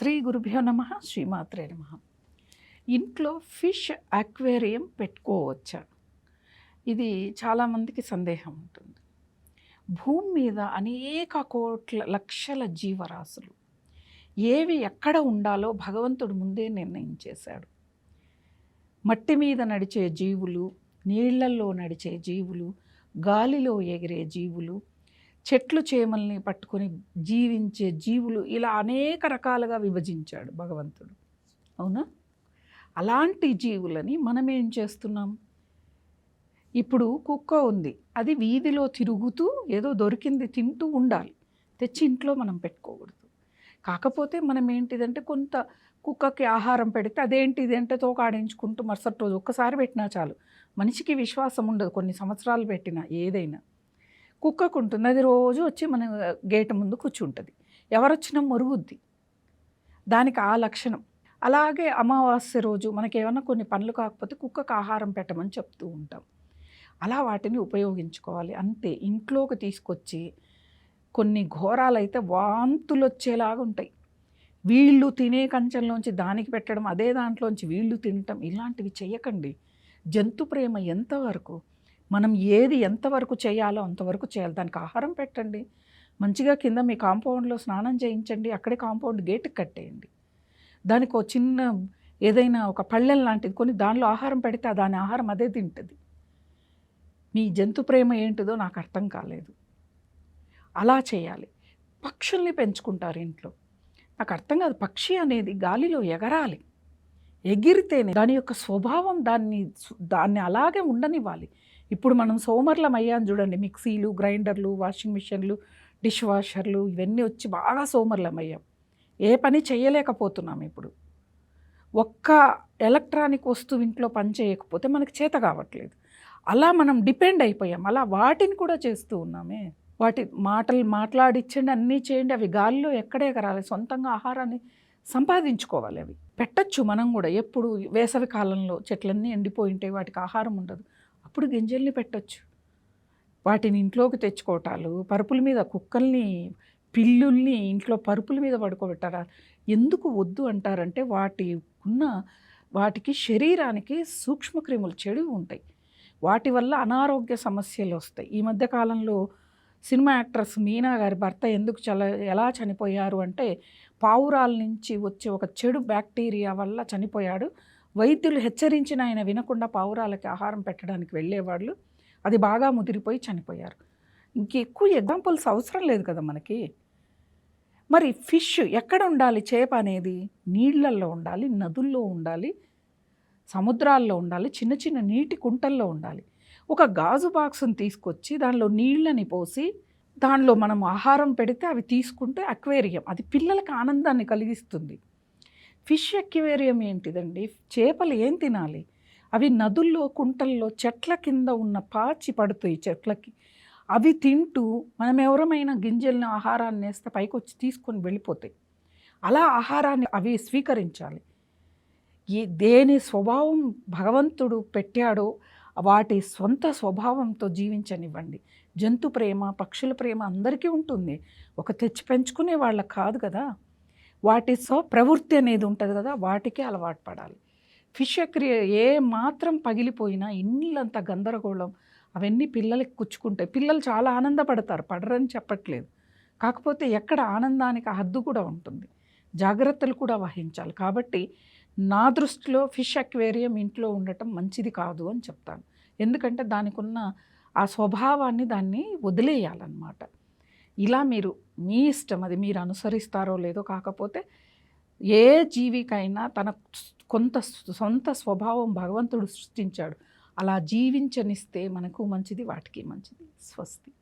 శ్రీ గురుభ్యో నమ శ్రీమాత్రే నమ. ఇంట్లో ఫిష్ అక్వేరియం పెట్టుకోవచ్చా? ఇది చాలామందికి సందేహం ఉంటుంది. భూమి మీద అనేక కోట్ల లక్షల జీవరాశులు. ఏవి ఎక్కడ ఉండాలో భగవంతుడు ముందే నిర్ణయించేశాడు. మట్టి మీద నడిచే జీవులు నీళ్ళల్లో నడిచే జీవులు గాలిలో ఎగిరే జీవులు చెట్లు చేమల్ని పట్టుకొని జీవించే జీవులు ఇలా అనేక రకాలుగా విభజించాడు భగవంతుడు. అవునా? అలాంటి జీవులని మనం ఏం చేస్తున్నాం? ఇప్పుడు కుక్క ఉంది. అది వీధిలో తిరుగుతూ ఏదో దొరికింది తింటూ ఉండాలి. తెచ్చి ఇంట్లో మనం పెట్టుకోకూడదు. కాకపోతే మనం ఏంటిదంటే కొంత కుక్కకి ఆహారం పెడితే అదేంటి ఇదేంటే తోకాడించుకుంటూ మరుసటి రోజు ఒక్కసారి పెట్టినా చాలు. మనిషికి విశ్వాసం ఉండదు. కొన్ని సంవత్సరాలు పెట్టినా ఏదైనా. కుక్కకు ఉంటుంది అది రోజు వచ్చి మన గేట్ ముందు కూర్చుంటుంది. ఎవరొచ్చినా మురుగుద్ది. దానికి ఆ లక్షణం. అలాగే అమావాస్య రోజు మనకి ఏమైనా కొన్ని పనులు కాకపోతే కుక్కకు ఆహారం పెట్టమని చెప్తూ ఉంటాం. అలా వాటిని ఉపయోగించుకోవాలి. అంతే. ఇంట్లోకి తీసుకొచ్చి కొన్ని ఘోరాలైతే వాంతులు వచ్చేలాగా ఉంటాయి. వీళ్ళు తినే కంచంలోంచి దానికి పెట్టడం అదే దాంట్లోంచి వీళ్ళు తినటం ఇలాంటివి చేయకండి జంతు ప్రేమ ఎంతవరకు మనం ఏది ఎంతవరకు చేయాలో అంతవరకు చేయాలి. దానికి ఆహారం పెట్టండి. మంచిగా కింద మీ కాంపౌండ్లో స్నానం చేయించండి. అక్కడే కాంపౌండ్ గేటుకి కట్టేయండి. దానికి ఒక చిన్న ఏదైనా ఒక పళ్ళెం లాంటిది కొని దానిలో ఆహారం పెడితే దాని ఆహారం అదే తింటుంది. మీ జంతు ప్రేమ ఏంటిదో నాకు అర్థం కాలేదు. అలా చేయాలి. పక్షుల్ని పెంచుకుంటారు ఇంట్లో. నాకు అర్థం కాదు. పక్షి అనేది గాలిలో ఎగరాలి. ఎగిరితేనే దాని యొక్క స్వభావం దాన్ని దాన్ని అలాగే ఉండనివ్వాలి. ఇప్పుడు మనం సోమర్లం అయ్యాను చూడండి మిక్సీలు గ్రైండర్లు వాషింగ్ మిషన్లు డిష్ వాషర్లు ఇవన్నీ వచ్చి బాగా సోమర్లం అయ్యాం ఏ పని చేయలేకపోతున్నాం ఇప్పుడు. ఒక్క ఎలక్ట్రానిక్ వస్తువు ఇంట్లో పని చేయకపోతే మనకి చేత కావట్లేదు. అలా మనం డిపెండ్ అయిపోయాం. అలా వాటిని కూడా చేస్తూ ఉన్నామే. వాటి మాటలు మాట్లాడిచ్చండి అన్నీ చేయండి అవి గాలిలో ఎక్కడే ఎగరాలి సొంతంగా ఆహారాన్ని సంపాదించుకోవాలి అవి. పెట్టచ్చు మనం కూడా. ఎప్పుడు వేసవి కాలంలో చెట్లన్నీ ఎండిపోయి ఉంటాయి వాటికి ఆహారం ఉండదు. అప్పుడు గింజల్ని పెట్టచ్చు. వాటిని ఇంట్లోకి తెచ్చుకోవటాలు పరుపుల మీద కుక్కల్ని పిల్లుల్ని ఇంట్లో పరుపుల మీద పడుకోబెట్టారా ఎందుకు వద్దు అంటారంటే వాటి ఉన్న వాటికి శరీరానికి సూక్ష్మక్రిములు చెడు ఉంటాయి. వాటి వల్ల అనారోగ్య సమస్యలు వస్తాయి. ఈ మధ్య కాలంలో సినిమా యాక్ట్రెస్ మీనా గారి భర్త ఎందుకు చల ఎలా చనిపోయారు అంటే పావురాల నుంచి వచ్చే ఒక చెడు బ్యాక్టీరియా వల్ల చనిపోయాడు. వైద్యులు హెచ్చరించిన ఆయన వినకుండా పావురాలకి ఆహారం పెట్టడానికి వెళ్ళేవాళ్ళు. అది బాగా ముదిరిపోయి చనిపోయారు. ఇంకెక్కువ ఎగ్జాంపుల్స్ అవసరం లేదు కదా మనకి. మరి ఫిష్ ఎక్కడ ఉండాలి? చేప అనేది నీళ్ళల్లో ఉండాలి నదుల్లో ఉండాలి సముద్రాల్లో ఉండాలి చిన్న చిన్న నీటి కుంటల్లో ఉండాలి. ఒక గాజు బాక్స్ని తీసుకొచ్చి దానిలో నీళ్ళని పోసి దానిలో మనం ఆహారం పెడితే అవి తీసుకుంటే అక్వేరియం అది పిల్లలకు ఆనందాన్ని కలిగిస్తుంది. ఫిష్ ఎక్యువేరియం ఏంటిదండి? చేపలు ఏం తినాలి? అవి నదుల్లో కుంటల్లో చెట్ల కింద ఉన్న పాచి పడుతాయి చెట్లకి. అవి తింటూ మనం ఎవరమైనా గింజల్ని ఆహారాన్ని వేస్తే పైకి వచ్చి తీసుకొని వెళ్ళిపోతాయి. అలా ఆహారాన్ని అవి స్వీకరించాలి. ఈ దేని స్వభావం భగవంతుడు పెట్టాడో వాటి సొంత స్వభావంతో జీవించనివ్వండి. జంతు ప్రేమ పక్షుల ప్రేమ అందరికీ ఉంటుంది. ఒక తెచ్చి పెంచుకునే వాళ్ళకి కాదు కదా? వాటి సో ప్రవృత్తి అనేది ఉంటుంది కదా వాటికే అలవాటు పడాలి. ఫిష్ క్రియ ఏ మాత్రం పగిలిపోయినా ఇన్నిలంత గందరగోళం అవన్నీ పిల్లలకి కుచ్చుకుంటాయి. పిల్లలు చాలా ఆనందపడతారు పడరని చెప్పట్లేదు. కాకపోతే ఎక్కడ ఆనందానికి హద్దు కూడా ఉంటుంది. జాగ్రత్తలు కూడా వహించాలి. కాబట్టి నా దృష్టిలో ఫిష్ అక్వేరియం ఇంట్లో ఉండటం మంచిది కాదు అని చెప్తాను. ఎందుకంటే దానికి ఉన్న ఆ స్వభావాన్ని దాన్ని వదిలేయాలన్నమాట. ఇలా మీరు మీ ఇష్టం అది మీరు అనుసరిస్తారో లేదో కాకపోతే ఏ జీవికైనా తన కొంత సొంత స్వభావం భగవంతుడు సృష్టించాడు. అలా జీవించనిస్తే మనకు మంచిది వాటికి మంచిది. స్వస్తి.